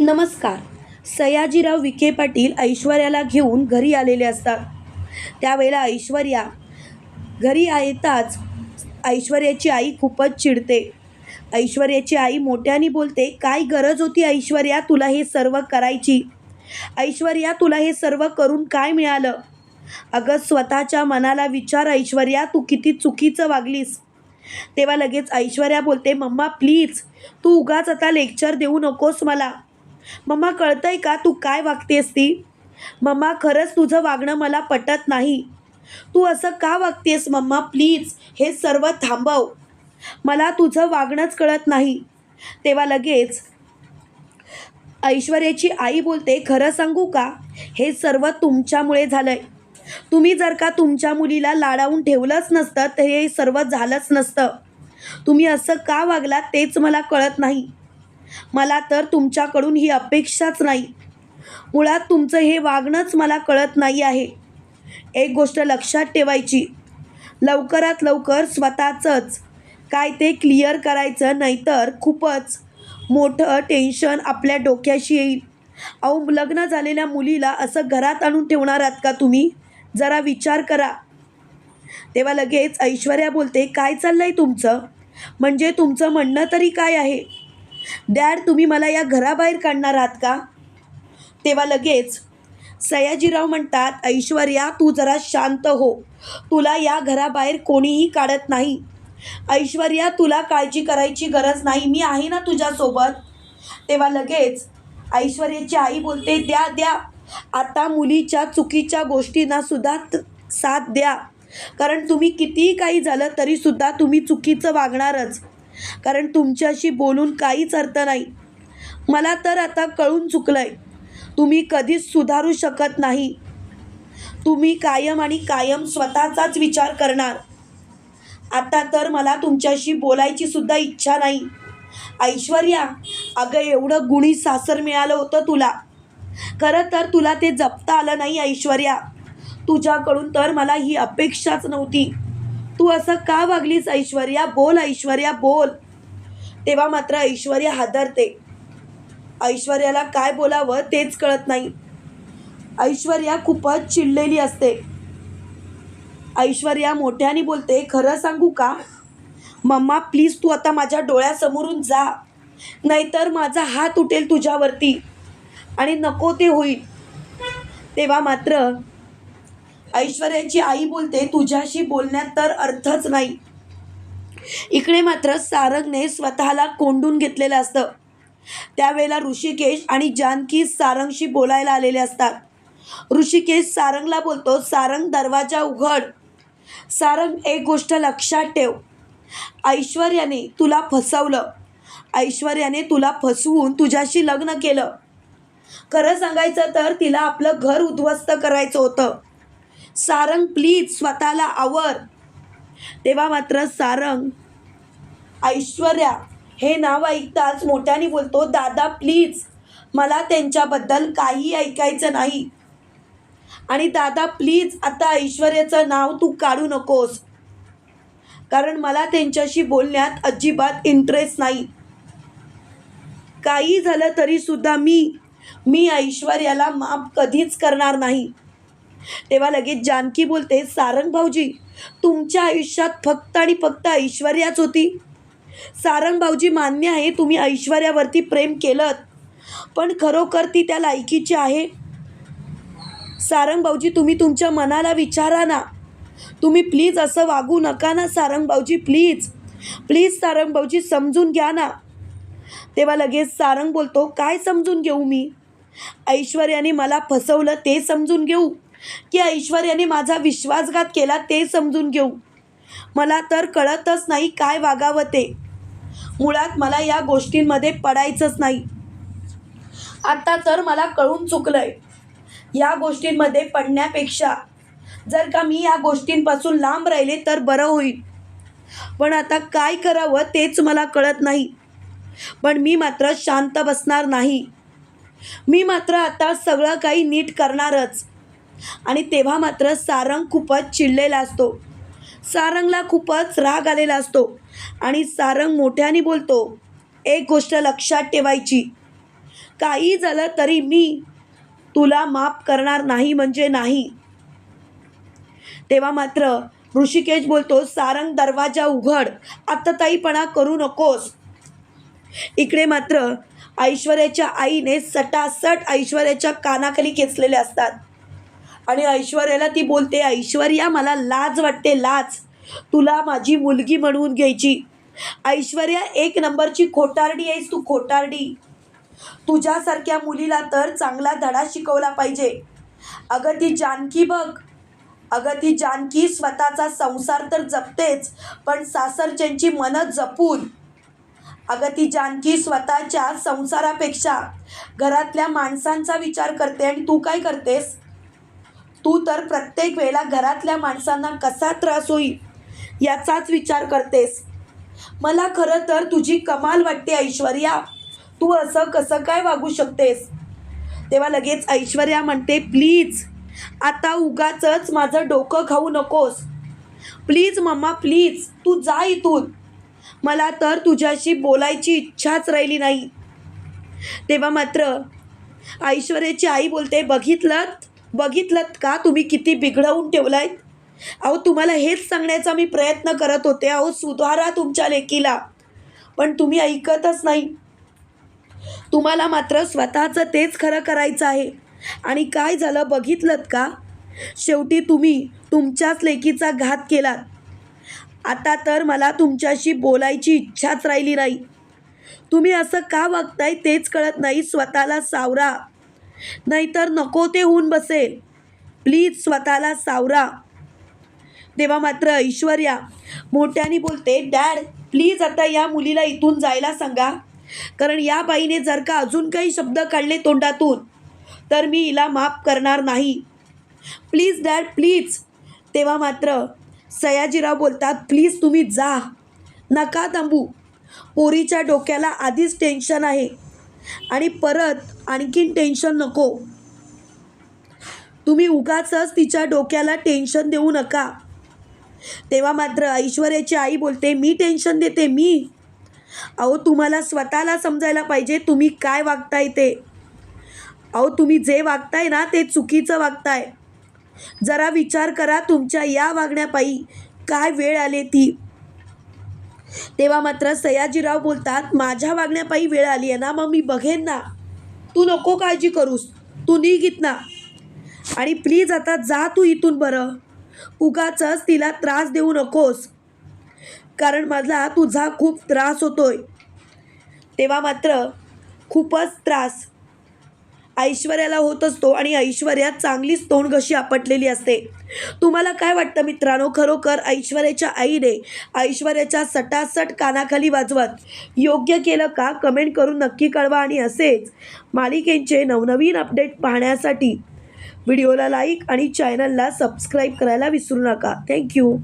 नमस्कार. सयाजीराव विखे पाटील ऐश्वर्याला घेऊन घरी आलेले असतात. त्यावेळेला ऐश्वर्या घरी येताच ऐश्वर्याची आई खूपच चिडते. ऐश्वर्याची आई मोठ्याने बोलते काय गरज होती ऐश्वर्या तुला हे सर्व करायची? ऐश्वर्या तुला हे सर्व करून काय मिळालं? अगं स्वतःच्या मनाला विचार ऐश्वर्या तू किती चुकीचं वागलीस. तेव्हा लगेच ऐश्वर्या बोलते मम्मा प्लीज तू उगाच आता लेक्चर देऊ नकोस मला. मम्मा कळतंय का तू काय वागतेस ती? मम्मा खरंच तुझं वागणं मला पटत नाही. तू असं का वागतेस मम्मा? प्लीज हे सर्व थांबव. मला तुझं वागणंच कळत नाही. तेव्हा लगेच ऐश्वर्याची आई बोलते खरं सांगू का? हे सर्व तुमच्यामुळे झालंय. तुम्ही जर का तुमच्या मुलीला लाडावून ठेवलंच नसतं तर हे सर्व झालंच नसतं. तुम्ही असं का वागलात तेच मला कळत नाही. मला तर तुमच्याकडून ही अपेक्षाच नाही. मुळात तुमचं हे वागणंच मला कळत नाही आहे. एक गोष्ट लक्षात ठेवायची. लवकरात लवकर स्वतःचंच काय ते क्लिअर करायचं नाहीतर खूपच मोठं टेन्शन आपल्या डोक्याशी येईल. अहो लग्न झालेल्या मुलीला असं घरात आणून ठेवणार आहात का तुम्ही? जरा विचार करा. तेव्हा लगेच ऐश्वर्या बोलते काय चाललं आहे तुमचं? म्हणजे तुमचं म्हणणं तरी काय आहे? डॅड तुम्ही मला या घराबाहेर काढणार आहात का? तेव्हा लगेच सयाजीराव म्हणतात ऐश्वर्या तू जरा शांत हो. तुला या घराबाहेर कोणीही काढत नाही. ऐश्वर्या तुला काळजी करायची गरज नाही. मी आहे ना तुझ्यासोबत. तेव्हा लगेच ऐश्वर्याची आई बोलते द्या द्या. आता मुलीच्या चुकीच्या गोष्टींना सुद्धा साथ द्या. कारण तुम्ही कितीही काही झालं तरीसुद्धा तुम्ही चुकीचं वागणारच. कारण तुमच्याशी बोलून काहीच अर्थ नाही. मला तर आता कळून चुकलं आहे तुम्ही कधीच सुधारू शकत नाही. तुम्ही कायम आणि कायम स्वतःचाच विचार करणार. आता तर मला तुमच्याशी बोलायची सुद्धा इच्छा नाही. ऐश्वर्या अगं एवढं गुणी सासर मिळालं होतं तुला. खरं तर तुला ते जपता आलं नाही ऐश्वर्या. तुझ्याकडून तर मला ही अपेक्षाच नव्हती. तू असं का वागलीस ऐश्वर्या? बोल ऐश्वर्या बोल. तेव्हा मात्र ऐश्वर्या हादरते. ऐश्वर्याला काय बोलावं तेच कळत नाही. ऐश्वर्या खूपच चिडलेली असते. ऐश्वर्या मोठ्याने बोलते खरं सांगू का? मम्मा प्लीज तू आता माझ्या डोळ्यासमोरून जा. नाहीतर माझा हात उठेल तुझ्यावरती. आणि नको ते होईल. तेव्हा मात्र ऐश्वर्याची आई बोलते तुझ्याशी बोलण्यात तर अर्थच नाही. इकडे मात्र सारंगने स्वतःला कोंडून घेतलेलं असतं. त्यावेळेला ऋषिकेश आणि जानकी सारंगशी बोलायला आलेले असतात. ऋषिकेश सारंगला बोलतो सारंग दरवाजा उघड. सारंग एक गोष्ट लक्षात ठेव. ऐश्वर्याने तुला फसवलं. ऐश्वर्याने तुला फसवून तुझ्याशी लग्न केलं. खरं सांगायचं तर तिला आपलं घर उद्ध्वस्त करायचं होतं. सारंग प्लीज स्वतःला आवर. तेव्हा मात्र सारंग ऐश्वर्या हे नाव ऐकताच मोठ्याने बोलतो. दादा प्लीज मला त्यांच्याबद्दल काही ऐकायचं नाही. आणि दादा प्लीज आता ऐश्वर्याचं नाव तू काढू नकोस. कारण मला त्यांच्याशी बोलण्यात अजिबात इंटरेस्ट नाही. काही झालं तरीसुद्धा मी मी ऐश्वर्याला माफ कधीच करणार नाही. तेव्हा लगेच जानकी बोलते सारंग भाऊजी तुमच्या आयुष्यात फक्त आणि फक्त ऐश्वर्याच होती. सारंग भाऊजी मान्य आहे तुम्ही ऐश्वर्यावरती प्रेम केलं पण खरोखर ती त्या लायकीची आहे. सारंग भाऊजी तुम्ही तुमच्या मनाला विचारा ना. तुम्ही प्लीज असं वागू नका ना सारंग भाऊजी प्लीज प्लीज सारंग भाऊजी समजून घ्या ना. तेव्हा लगेच सारंग बोलतो काय समजून घेऊ मी? ऐश्वर्याने मला फसवलं ते समजून घेऊ. की ऐश्वर्याने माझा विश्वासघात केला ते समजून घेऊ. मला तर कळतच नाही काय वागावं ते मुळात मला या गोष्टींमध्ये पडायचंच नाही. आता तर मला कळून चुकलंय. या गोष्टींमध्ये पडण्यापेक्षा जर का मी या गोष्टींपासून लांब राहिले तर बरं होईल. पण आता काय करावं तेच मला कळत नाही. पण मी मात्र शांत बसणार नाही. मी मात्र आता सगळं काही नीट करणारच. आणि तेव्हा मात्र सारंग खूपच चिडलेला असतो. सारंगला खूपच राग आलेला असतो आणि सारंग मोठ्याने बोलतो एक गोष्ट लक्षात ठेवायची. काही झालं तरी मी तुला माफ करणार नाही म्हणजे नाही. तेव्हा मात्र ऋषिकेश बोलतो सारंग दरवाजा उघड. आत्ताताईपणा करू नकोस. इकडे मात्र ऐश्वर्याच्या आईने सटासट ऐश्वर्याच्या कानाखाली खेचलेले असतात. आणि ऐश्वर्याला ती बोलते ऐश्वर्या मला लाज वाटते लाज. तुला माझी मुलगी म्हणून घ्यायची. ऐश्वर्या एक नंबरची खोटारडी आहेस तू खोटारडी. तुझ्यासारख्या मुलीला तर चांगला धडा शिकवला पाहिजे. अगं ती जानकी बघ. अगं ती जानकी स्वतःचा संसार तर जपतेच पण सासरच्यांची मनं जपून. अगं ती जानकी स्वतःच्या संसारापेक्षा घरातल्या माणसांचा विचार करते आणि तू काय करतेस? तू तर प्रत्येक वेळेला घरातल्या माणसांना कसा त्रास होईल याचाच विचार करतेस. मला खरं तर तुझी कमाल वाटते ऐश्वर्या. तू असं कसं काय वागू शकतेस? तेव्हा लगेच ऐश्वर्या म्हणते प्लीज आता उगाच माझं डोकं खाऊ नकोस. प्लीज मम्मा प्लीज तू जा इथून. मला तर तुझ्याशी बोलायची इच्छाच राहिली नाही. तेव्हा मात्र ऐश्वर्याची आई बोलते बघितलं बघितलं का तुम्ही किती बिघडवून ठेवलाय? अहो तुम्हाला हेच सांगण्याचा मी प्रयत्न करत होते. अहो सुधारा तुमच्या लेकीला. पण तुम्ही ऐकतच नाही. तुम्हाला मात्र स्वतःचं तेच खरं करायचं आहे. आणि काय झालं बघितलं का? शेवटी तुम्ही तुमच्याच लेकीचा घात केलात. आता तर मला तुमच्याशी बोलायची इच्छाच राहिली नाही. तुम्ही असं का वागताय तेच कळत नाही. स्वतःला सावरा. नाहीतर नको ते होऊन बसेल. प्लीज स्वतःला सावरा. तेव्हा मात्र ऐश्वर्या मोठ्याने बोलते डॅड प्लीज आता या मुलीला इथून जायला सांगा. कारण या बाईने जर का अजून काही शब्द काढले तोंडातून तर मी हिला माफ करणार नाही. Please dad please. तेव्हा मात्र सयाजीराव बोलतात प्लीज तुम्ही जा. नका थांबू. पोरीच्या डोक्याला आधीच टेन्शन आहे. आणि परत आणखीन टेन्शन नको. तुम्ही उगाचच तिच्या डोक्याला टेन्शन देऊ नका. तेव्हा मात्र ऐश्वर्याची आई बोलते मी टेन्शन देते मी. अहो तुम्हाला स्वतःला समजायला पाहिजे तुम्ही काय वागताय ते. अहो तुम्ही जे वागताय ना ते चुकीचं वागताय. जरा विचार करा तुमच्या या वागण्यापायी. काय वेळ आले ती? तेव्हा मात्र सयाजीराव बोलतात माझ्या वागण्यापायी वेळ आली आहे ना मग मी बघेन ना. तू नको काळजी करूस. तू निघित ना आणि प्लीज आता जा तू इथून बरं. उगाच तिला त्रास देऊ नकोस. कारण माझा तुझा खूप त्रास होतोय. तेव्हा मात्र खूपच त्रास ऐश्वर्याला होत असतो आणि ऐश्वर्या चांगलीच तोंडघशी आपटलेली असते. तुम्हाला काय वाटतं मित्रांनो? खरोखर ऐश्वर्याच्या आईने ऐश्वर्याच्या सटासट कानाखाली वाजवत योग्य केलं का? कमेंट करून नक्की कळवा आणि असेच मालिकेंचे नवनवीन अपडेट पाहण्यासाठी व्हिडिओला लाईक आणि चॅनलला सबस्क्राईब करायला विसरू नका. थँक्यू